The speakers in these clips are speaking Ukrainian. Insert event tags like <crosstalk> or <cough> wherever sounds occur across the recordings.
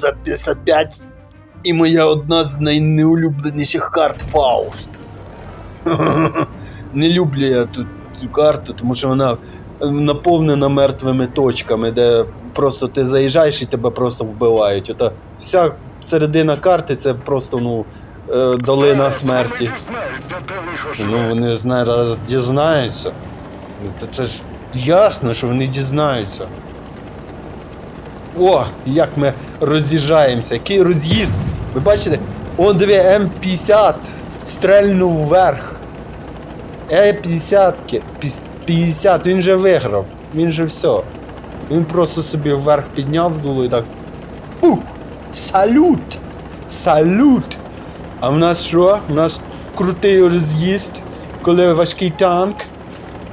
за 55 і моя одна з найнеулюбленіших карт Фауст. <laughs> Не люблю я тут цю карту, тому що вона е, наповнена мертвими точками, де просто ти заїжджаєш і тебе просто вбивають. Ота вся середина карти це просто ну, е, долина смерті. Ну вони ж дізнаються. Це ж ясно, що вони дізнаються. О, як ми роз'їжджаємося, який роз'їзд. Ви бачите? Он диви, М50 стрельнув вверх. Е50, 50, він же виграв. Він же все. Він просто собі вверх підняв дуло і так. Ух! Салют! Салют! А в нас що? У нас крутий роз'їзд, коли важкий танк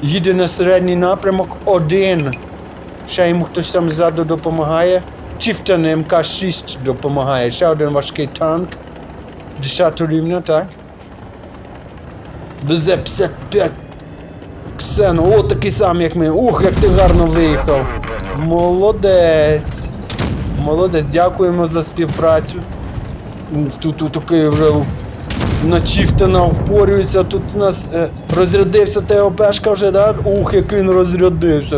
їде на середній напрямок один. Ще йому хтось там ззаду допомагає. Чифтан МК-6 допомагає. Ще один важкий танк. 10 рівня, так? ДЗ-55 Ксено, о, такий самий, як ми. Ух, як ти гарно виїхав. Молодець. Молодець, дякуємо за співпрацю. Тут, тут такий вже на Чіфтена впорюється. Тут у нас е, розрядився ТОПшка вже, да? Ух, як він розрядився.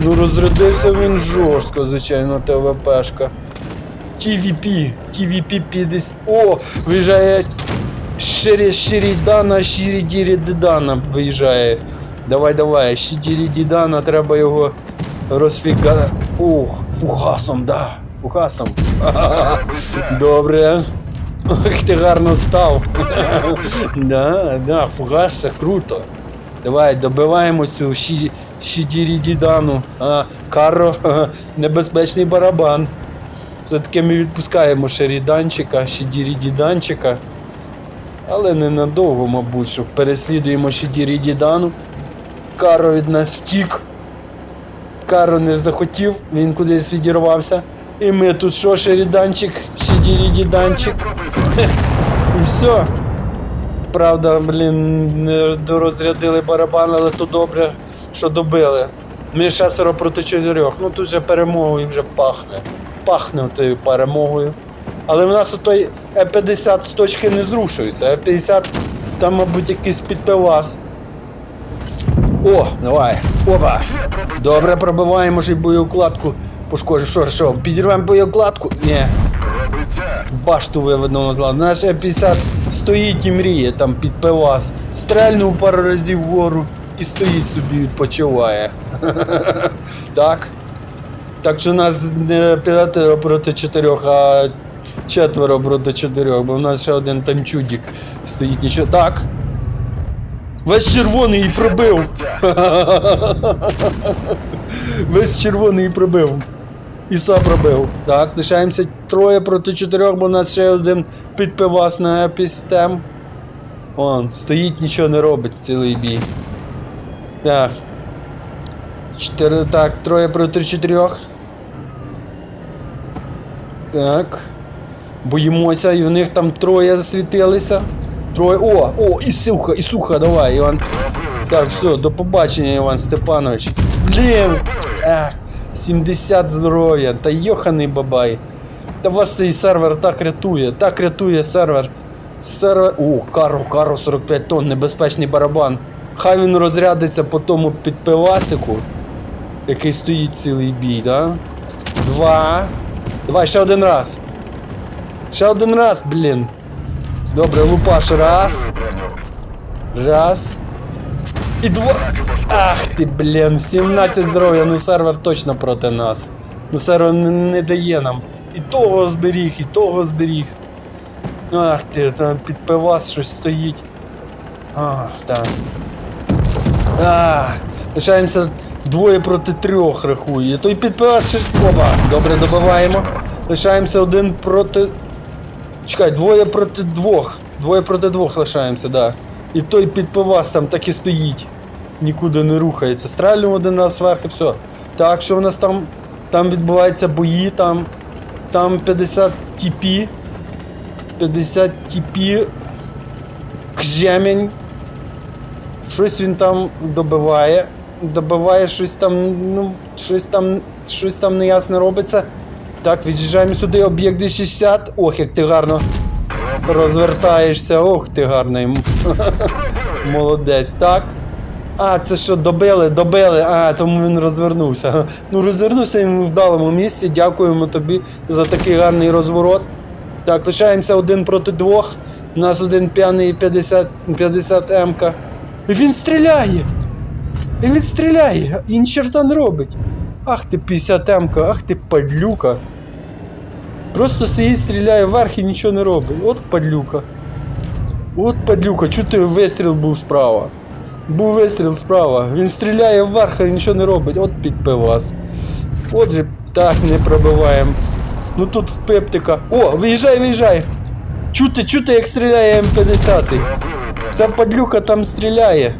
Ну розрядився він жорстко, звичайно, ТВПшка. TVP, TVP 50. О, виїжджає Ширі Ширідана, Дидана виїжджає. Давай, давай, Шірідірі Дідана, треба його розфіга. Ух, фугасом, да. Фугасом. <laughs> Добре. Ох, ти гарно став. да, да, фугас це круто. Давай, добиваємо цю Шідірідідану. А, Каро, <laughs> небезпечний барабан. Все-таки ми відпускаємо Шеріданчика, Шідірідіданчика. Але ненадовго, мабуть, що переслідуємо Шідірідідану. Каро від нас втік. Каро не захотів, він кудись відірвався. І ми тут що, Шеріданчик, Шідірідіданчик. <laughs> І все. Правда, блін, не дорозрядили барабан, але то добре, що добили. Ми шестеро проти чотирьох. Ну тут вже перемогою вже пахне. Пахне тою перемогою. Але в нас той Е50 з точки не зрушується. Е50 там, мабуть, якийсь підпивас. О, давай. Опа. Добре, пробиваємо ж і боєукладку. Пошкоджу. Що, що, підірвемо боєукладку? Ні. Башту виведено з ладу. Наш Е50 стоїть і мріє там під пивас. Стрельнув пару разів вгору і стоїть собі відпочиває. <laughs> так. Так що у нас не п'ятеро проти чотирьох, а четверо проти чотирьох, бо в нас ще один там чудік стоїть нічого. Так. Весь червоний і пробив. <laughs> Весь червоний і пробив. І сам пробив. Так, лишаємося троє проти чотирьох, бо у нас ще один підпивас на епістем. Он, стоїть, нічого не робить цілий бій. Так. Чотири, так, троє проти чотирьох. Так. Боїмося, і в них там троє засвітилися. Троє. О, о, і суха, і суха, давай, Іван. Так, все, до побачення, Іван Степанович. Блін! Ех, 70 здоров'я, та йоханий бабай. Та вас цей сервер так рятує, так рятує сервер. Сервер. О, Каро, Каро 45 тонн, небезпечний барабан. Хай він розрядиться по тому підпивасику, який стоїть цілий бій, да? Два. Давай, ще один раз. Ще один раз, блін. Добре, лупаш. Раз. Раз. І два. Ах ти, блін, 17 здоров'я, ну сервер точно проти нас. Ну сервер не, не дає нам. І того зберіг, і того зберіг. Ах ти, там під пивас щось стоїть. Ах, так. Ах, лишаємося двоє проти трьох, рахує. Той під пивас ще. Опа, добре, добиваємо. Лишаємося один проти. Чекай, двоє проти двох. Двоє проти двох лишаємося, да. І той підпивас там так і стоїть. Нікуди не рухається. Стрельнув один раз зверху, і все. Так, що у нас там? Там відбуваються бої, там. Там 50 тіпі. 50 тіпі. Кжемень. Щось він там добиває. Добиває щось там, ну, щось там, щось там неясне робиться. Так, від'їжджаємо сюди, об'єкт 260. Ох, як ти гарно розвертаєшся. Ох, ти гарний. <laughs> Молодець, так. А, це що, добили, добили, а, тому він розвернувся. <laughs> Ну, розвернувся він в вдалому місці. Дякуємо тобі за такий гарний розворот. Так, лишаємося один проти двох. У нас один п'яний 50, 50 м І він стріляє! І він стріляє! І ні черта не робить. Ах ти 50 м ах ти падлюка. Просто стоїть, стріляє вверх і нічого не робить. От падлюка. От падлюка, чути вистріл був справа. Був вистріл справа. Він стріляє вверх і нічого не робить. От підпивас. Отже, так не пробиваємо. Ну тут в пептика. О, виїжджай, виїжджай. Чути, чути, як стріляє М50. Ця падлюка там стріляє.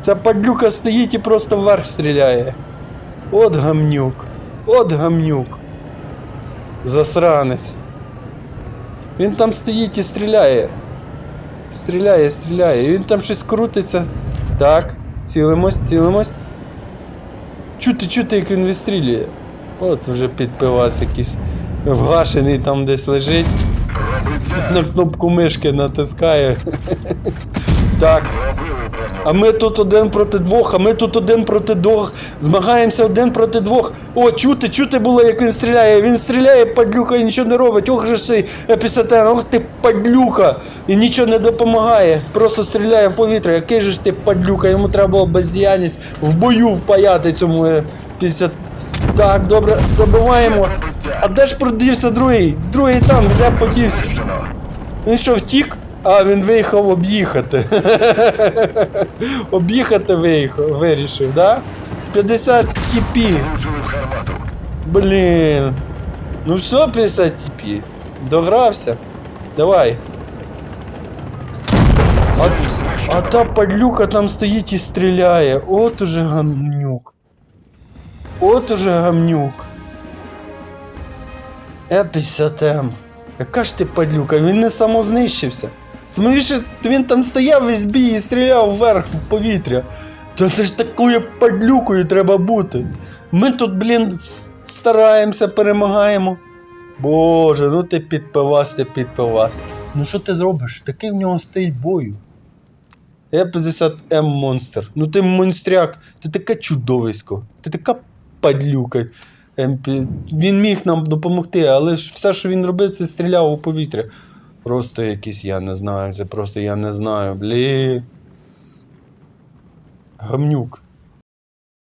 Ця падлюка стоїть і просто вверх стріляє. От гамнюк. От гамнюк. Засранець. Він там стоїть і стріляє. Стріляє, стріляє. Він там щось крутиться. Так, цілимось, цілимось. Чути, чути, як він вистрілює. От вже підпивас якийсь вгашений там десь лежить. На кнопку мишки натискає. <laughs> Так. А ми тут один проти двох, а ми тут один проти двох. Змагаємося один проти двох. О, чути, чути було, як він стріляє. Він стріляє, падлюка, і нічого не робить. Ох же цей епісатен, ох ти падлюка. І нічого не допомагає. Просто стріляє в повітря. Який же ж ти падлюка? Йому треба було бездіяльність в бою впаяти цьому е, 50. Так, добре, добиваємо. А де ж продівся другий? Другий там, де подівся? Він що, втік? А, він виїхав об'їхати. <laughs> об'їхати виїхав, вирішив, да? 50 тіпі. Блін. Ну все, 50 тіпі. Догрався. Давай. А, а та падлюка там стоїть і стріляє. От уже гамнюк. От уже гамнюк. Е-50М. Яка ж ти падлюка? Він не самознищився. Тому що він там стояв весь бій і стріляв вверх в повітря. Та це ж такою падлюкою треба бути. Ми тут, блін, стараємося, перемагаємо. Боже, ну ти підпивас, ти підпивас. Ну що ти зробиш? Такий в нього стиль бою. Е-50М монстр. Ну ти монстряк, ти таке чудовисько, ти така падлюка. Він міг нам допомогти, але ж все, що він робив, це стріляв у повітря. Просто якісь я не знаю, це просто я не знаю, блін. Гамнюк.